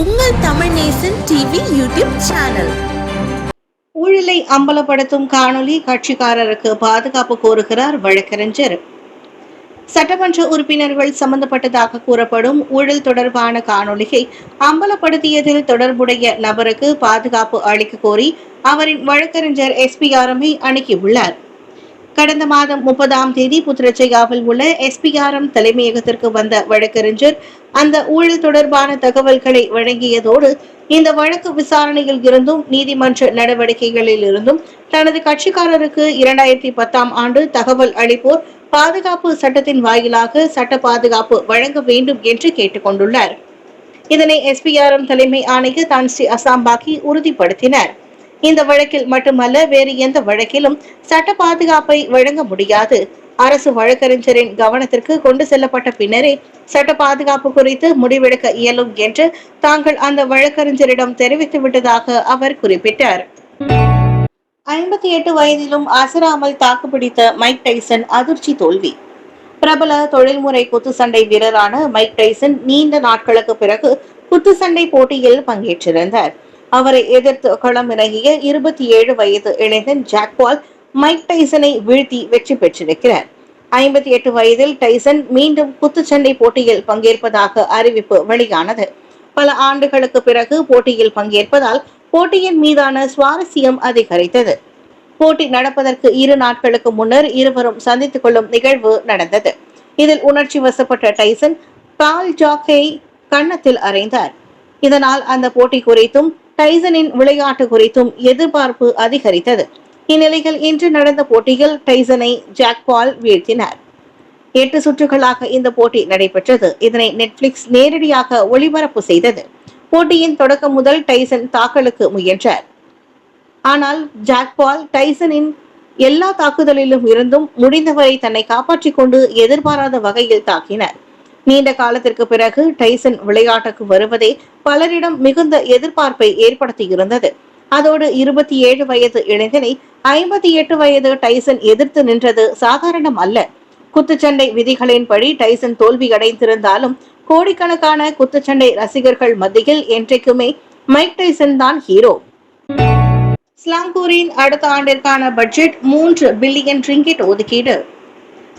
உங்கள் Tamil Nesan TV YouTube channel. ஊழலை அம்பலப்படுத்தும் காணொலி கட்சிக்காரருக்கு பாதுகாப்பு கோருகிறார் வழக்கறிஞர். சட்டமன்ற உறுப்பினர்கள் சம்பந்தப்பட்டதாக கூறப்படும் ஊழல் தொடர்பான காணொலியை அம்பலப்படுத்தியதில் தொடர்புடைய நபருக்கு பாதுகாப்பு அளிக்க கோரி அவரின் வழக்கறிஞர் எஸ்பிஆர்எம்ஐ அணுகியுள்ளார். கடந்த மாதம் முப்பதாம் தேதி புத்திரச்சையாவில் உள்ள எஸ்பிஆர்எம் தலைமையகத்திற்கு வந்த வழக்கறிஞர் அந்த ஊழல் தொடர்பான தகவல்களை வழங்கியதோடு இந்த வழக்கு விசாரணையில் இருந்தும் நீதிமன்ற நடவடிக்கைகளில் இருந்தும் தனது கட்சிக்காரருக்கு இரண்டாயிரத்தி பத்தாம் ஆண்டு தகவல் அளிப்போர் பாதுகாப்பு சட்டத்தின் வாயிலாக சட்ட பாதுகாப்பு வழங்க வேண்டும் என்று கேட்டுக்கொண்டுள்ளார். இதனை எஸ்பிஆர்எம் தலைமை ஆணையர் தான் ஸ்ரீ அசாம்பாக்கி உறுதிப்படுத்தினர். இந்த வழக்கில் மட்டுமல்ல வேறு எந்த வழக்கிலும் சட்ட பாதுகாப்பை வழங்க முடியாது. அரசு வழக்கறிஞரின் கவனத்திற்கு கொண்டு செல்லப்பட்ட பின்னரே சட்ட பாதுகாப்பு குறித்து முடிவெடுக்க இயலும் என்று தாங்கள் அந்த வழக்கறிஞரிடம் தெரிவித்து விட்டதாக அவர் குறிப்பிட்டார். ஐம்பத்தி எட்டு வயதிலும் அசராமல் தாக்குப்பிடித்த மைக் டைசன் அதிர்ச்சி தோல்வி. பிரபல தொழில்முறை குத்துச்சண்டை வீரரான மைக் டைசன் நீண்ட நாட்களுக்கு பிறகு குத்துச்சண்டை போட்டியில் பங்கேற்றிருந்தார். அவரை எதிர்த்து களமிறங்கிய இருபத்தி ஏழு வயது இளைஞன் ஜாக்வால் மைக் டைசனை வீழ்த்தி வெற்றி பெற்றிருக்கிறார். ஐம்பத்தி எட்டு வயதில் டைசன் மீண்டும் குத்துச்சண்டை போட்டியில் பங்கேற்பதாக அறிவிப்பு வெளியானது. பல ஆண்டுகளுக்கு பிறகு போட்டியில் பங்கேற்பதால் போட்டியின் மீதான சுவாரஸ்யம் அதிகரித்தது. போட்டி நடப்பதற்கு இரு நாட்களுக்கு முன்னர் இருவரும் சந்தித்துக் கொள்ளும் நிகழ்வு நடந்தது. இதில் உணர்ச்சி வசப்பட்ட டைசன் பால் ஜாக்கை கன்னத்தில் அறைந்தார். இதனால் அந்த போட்டி குறித்தும் டைசனின் விளையாட்டு குறித்தும் எதிர்பார்ப்பு அதிகரித்தது. இந்நிலையில் இன்று நடந்த போட்டியில் டைசனை ஜாக் பால் வீழ்த்தினார். எட்டு சுற்றுகளாக இந்த போட்டி நடைபெற்றது. இதனை நெட்ஃபிளிக்ஸ் நேரடியாக ஒளிபரப்பு செய்தது. போட்டியின் தொடக்கம் முதல் டைசன் தாக்கலுக்கு முயன்றார். ஆனால் ஜாக் பால் டைசனின் எல்லா தாக்குதலிலும் இருந்தும் முடிந்தவரை தன்னை காப்பாற்றிக் கொண்டு எதிர்பாராத வகையில் தாக்கினார். நீண்ட காலத்திற்கு பிறகு டைசன் விளையாட்டுக்கு வருவதே பலரிடம் மிகுந்த எதிர்பார்ப்பை ஏற்படுத்தியிருந்தது. அதோடு இருபத்தி ஏழு வயது இளைஞனை ஐம்பத்தி எட்டு வயது டைசன் எதிர்த்து நின்றது சாதாரணம் அல்ல. குத்துச்சண்டை விதிகளின்படி டைசன் தோல்வி அடைந்திருந்தாலும் கோடிக்கணக்கான குத்துச்சண்டை ரசிகர்கள் மத்தியில் என்றைக்குமே மைக் டைசன் தான் ஹீரோ. ஸ்லாங்கூரின் அடுத்த ஆண்டிற்கான பட்ஜெட் மூன்று பில்லியன் ரிங்கிட் ஒதுக்கீடு.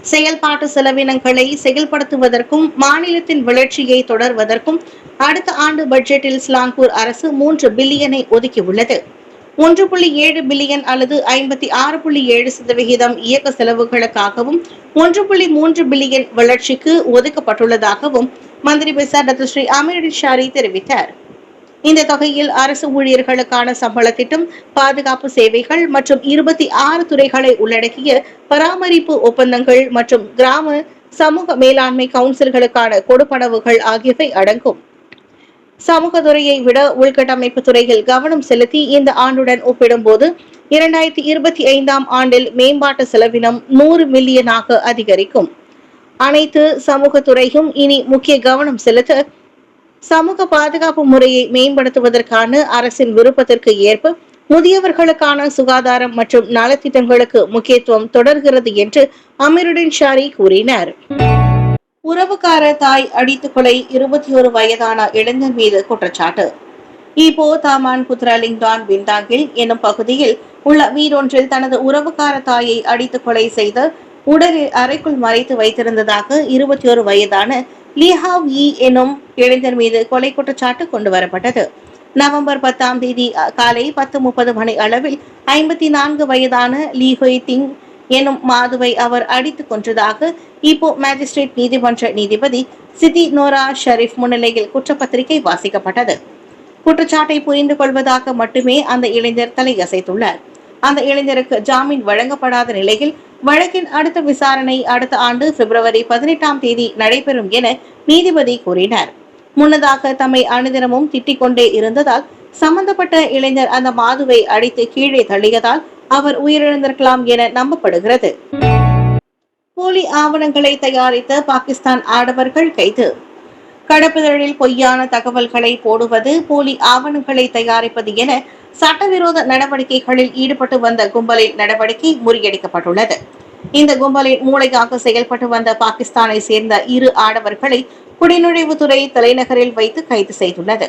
செயல்பாட்டு செலவினங்களை செயல்படுத்துவதற்கும் மாநிலத்தின் வளர்ச்சியை தொடர்வதற்கும் அடுத்த ஆண்டு பட்ஜெட்டில் ஸ்லாங்கூர் அரசு மூன்று பில்லியனை ஒதுக்கியுள்ளது. ஒன்று புள்ளி ஏழு பில்லியன் அல்லது ஐம்பத்தி ஆறு புள்ளி ஏழு சதவிகிதம் இயக்க செலவுகளுக்காகவும் ஒன்று புள்ளி மூன்று பில்லியன் வளர்ச்சிக்கு ஒதுக்கப்பட்டுள்ளதாகவும் மந்திரி பெசார் டாக்டர் ஸ்ரீ அமீர் ஷாரி தெரிவித்தார். இந்த தொகையில் அரசு ஊழியர்களுக்கான சம்பள திட்டம் பாதுகாப்பு சேவைகள் மற்றும் இருபத்தி ஆறு துறைகளை உள்ளடக்கிய பராமரிப்பு ஒப்பந்தங்கள் மற்றும் கிராம சமூக மேலாண்மை கவுன்சில்களுக்கான கொடுப்பனவுகள் ஆகியவை அடங்கும். சமூக துறையை விட உள்கட்டமைப்பு துறையில் கவனம் செலுத்தி இந்த ஆண்டுடன் ஒப்பிடும்போது இரண்டாயிரத்தி இருபத்தி ஐந்தாம் ஆண்டில் மேம்பாட்டு செலவினம் நூறு மில்லியனாக அதிகரிக்கும். அனைத்து சமூக துறையும் இனி முக்கிய கவனம் செலுத்த சமூக பாதுகாப்பு முறையை மேம்படுத்துவதற்கான அரசின் விருப்பத்திற்கு ஏற்ப முதியவர்களுக்கான சுகாதாரம் மற்றும் நலத்திட்டங்களுக்கு முக்கியத்துவம் தொடர்கிறது என்று அமீருடன் ஷாரி கூறினார். உறவுக்கார தாய் அடித்து கொலை இருபத்தி ஒரு வயதான இளைஞர் மீது குற்றச்சாட்டு. இப்போ தாமான் புத்ராலிங்டான் விந்தாங்கில் எனும் பகுதியில் உள்ள வீடொன்றில் தனது உறவுக்கார தாயை அடித்து கொலை செய்து உடலில் அறைக்குள் மறைத்து வைத்திருந்ததாக இருபத்தி ஒரு வயதான லீஹாவ் இ எனும் இளைஞர் மீது கொலை குற்றச்சாட்டு கொண்டு வரப்பட்டது. நவம்பர் பத்தாம் தேதி காலை பத்து முப்பது மணி அளவில் ஐம்பத்தி நான்கு வயதான லீ ஹொய் திங் எனும் மாதுவை அவர் அடித்துக் கொன்றதாக இப்போ மேஜிஸ்ட்ரேட் நீதிமன்ற நீதிபதி சிதி நோரா ஷரீப் முன்னிலையில் குற்றப்பத்திரிகை வாசிக்கப்பட்டது. குற்றச்சாட்டை புரிந்து கொள்வதாக மட்டுமே அந்த இளைஞர் தலையசைத்துள்ளார். அந்த இளைஞருக்கு ஜாமீன் வழங்கப்படாத நிலையில் வழக்கின் அடுத்த விசாரணை அடுத்த ஆண்டு பிப்ரவரி பதினெட்டாம் தேதி நடைபெறும் என நீதிபதி கூறினார். முன்னதாக தம்மை அனுதினமும் திட்டிக் கொண்டே இருந்ததால் சம்பந்தப்பட்ட இளைஞர் அந்த மாதுவை அடித்து கீழே தள்ளியதால் அவர் உயிரிழந்திருக்கலாம் என நம்பப்படுகிறது. போலி ஆவணங்களை தயாரித்த பாகிஸ்தான் ஆடவர்கள் கைது. கடப்புதழில் பொய்யான தகவல்களை போடுவது போலி ஆவணங்களை தயாரிப்பது என சட்டவிரோத நடவடிக்கைகளில் ஈடுபட்டு வந்த கும்பலின் நடவடிக்கை முறியடிக்கப்பட்டுள்ளது. இந்த கும்பலின் மூளையாக செயல்பட்டு வந்த பாகிஸ்தானை சேர்ந்த இரு ஆடவர்களை குடிநுழைவுத்துறை தலைநகரில் வைத்து கைது செய்துள்ளது.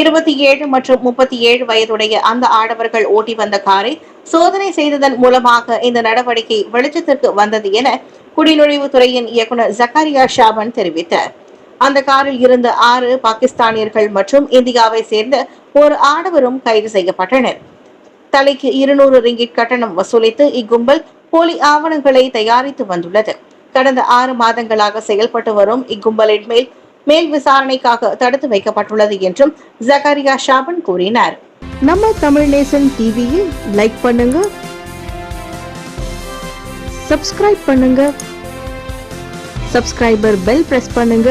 இருபத்தி ஏழு மற்றும் முப்பத்தி ஏழு வயதுடைய அந்த ஆடவர்கள் ஓட்டி வந்த காரை சோதனை செய்ததன் மூலமாக இந்த நடவடிக்கை வெளிச்சத்திற்கு வந்தது என குடிநுழைவுத்துறையின் இயக்குனர் ஜக்காரியா ஷாபன் தெரிவித்தார். அந்த காரில் இருந்த ஆறு பாகிஸ்தானியர்கள் மற்றும் இந்தியாவை சேர்ந்த ஒரு ஆடவரும் கைது செய்யப்பட்டனர். தலைக்கு இருநூறு ரிங்கிட் கட்டணம் வசூலித்து இக்கும்பல் போலி ஆவணங்களை தயாரித்து வந்துள்ளது. கடந்த ஆறு மாதங்களாக செயல்பட்டு வரும் இக்கும்பலின் மேல் மேல் விசாரணைக்காக தடுத்து வைக்கப்பட்டுள்ளது என்றும் ஜக்காரியா ஷாபன் கூறினார். நம்ம தமிழ் நேசன் டிவியில் லைக் பண்ணுங்க சப்ஸ்கிரைப் பண்ணுங்க சப்ஸ்கிரைபர் பெல் பிரஸ் பண்ணுங்க.